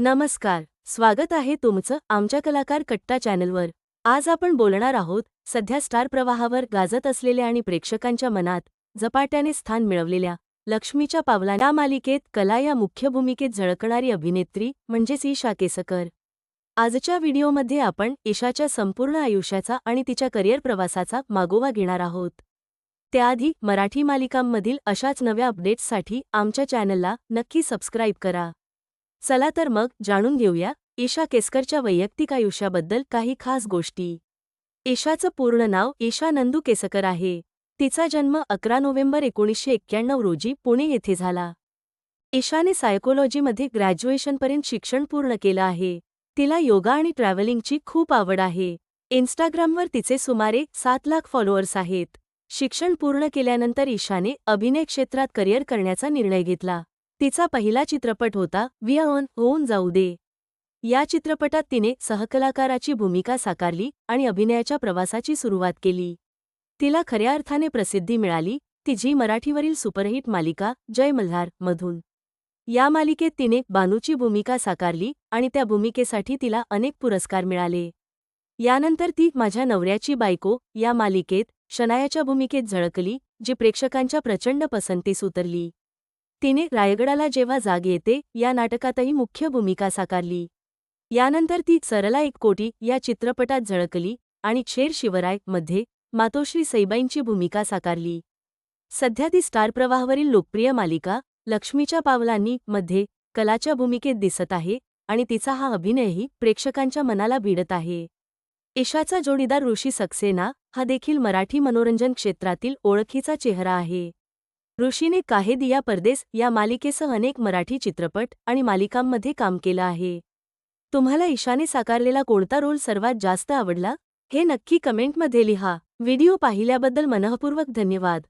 नमस्कार स्वागत आहे तुमचं आमच्या कलाकार कट्टा चॅनलवर. आज आपण बोलणार आहोत सध्या स्टार प्रवाहावर गाजत असलेल्या आणि प्रेक्षकांच्या मनात झपाट्याने स्थान मिळवलेल्या लक्ष्मीच्या पावला. या मालिकेत कला या मुख्य भूमिकेत झळकणारी अभिनेत्री म्हणजेच ईशा केसकर आजच्या व्हिडिओमध्ये आपण ईशाच्या संपूर्ण आयुष्याचा आणि तिच्या करिअर प्रवासाचा मागोवा घेणार आहोत. त्याआधी मराठी मालिकांमधील अशाच नव्या अपडेट्ससाठी आमच्या चॅनलला नक्की सबस्क्राईब करा. चला तर मग जाणून घेऊया ईशा केसकरच्या वैयक्तिक आयुष्याबद्दल काही खास गोष्टी. ईशाचं पूर्ण नाव ईशा नंदू केसकर आहे. तिचा जन्म अकरा नोव्हेंबर एकोणीसशे एक्क्याण्णव रोजी पुणे येथे झाला. ईशाने सायकोलॉजीमध्ये ग्रॅज्युएशनपर्यंत शिक्षण पूर्ण केलं आहे. तिला योगा आणि ट्रॅव्हलिंगची खूप आवड आहे. इन्स्टाग्रामवर तिचे सुमारे सात लाख फॉलोअर्स आहेत. शिक्षण पूर्ण केल्यानंतर ईशाने अभिनय क्षेत्रात करिअर करण्याचा निर्णय घेतला. तिचा पहिला चित्रपट होता विया ऑन होऊन जाऊ दे. या चित्रपटात तिने सहकलाकाराची भूमिका साकारली आणि अभिनयाच्या प्रवासाची सुरुवात केली. तिला खऱ्या अर्थाने प्रसिद्धी मिळाली ती झी मराठीवरील सुपरहिट मालिका जय मल्हार मधून. या मालिकेत तिने बानूची भूमिका साकारली आणि त्या भूमिकेसाठी तिला अनेक पुरस्कार मिळाले. यानंतर ती माझ्या नवऱ्याची बायको या मालिकेत शनायाच्या भूमिकेत झळकली जी प्रेक्षकांच्या प्रचंड पसंतीस उतरली. तिने रायगडाला जेव्हा जाग येते या नाटकातही मुख्य भूमिका साकारली. यानंतर ती सरला एक कोटी या चित्रपटात झळकली आणि शेर शिवरायमध्ये मातोश्री सैबाईंची भूमिका साकारली. सध्या ती स्टार प्रवाहावरील लोकप्रिय मालिका लक्ष्मीच्या पावलांनी मध्ये कलाच्या भूमिकेत दिसत आहे आणि तिचा हा अभिनयही प्रेक्षकांच्या मनाला भिडत आहे. ईशाचा जोडीदार ऋषी सक्सेना हा देखील मराठी मनोरंजन क्षेत्रातील ओळखीचा चेहरा आहे. ऋषीने काहे दिया परदेस या मालिकेसह अनेक मराठी चित्रपट आणि मालिकांमध्ये काम केलं आहे. तुम्हाला ईशाने साकारलेला कोणता रोल सर्वात जास्त आवडला? हे नक्की कमेंटमध्ये लिहा. व्हिडिओ पाहिल्याबद्दल मनःपूर्वक धन्यवाद.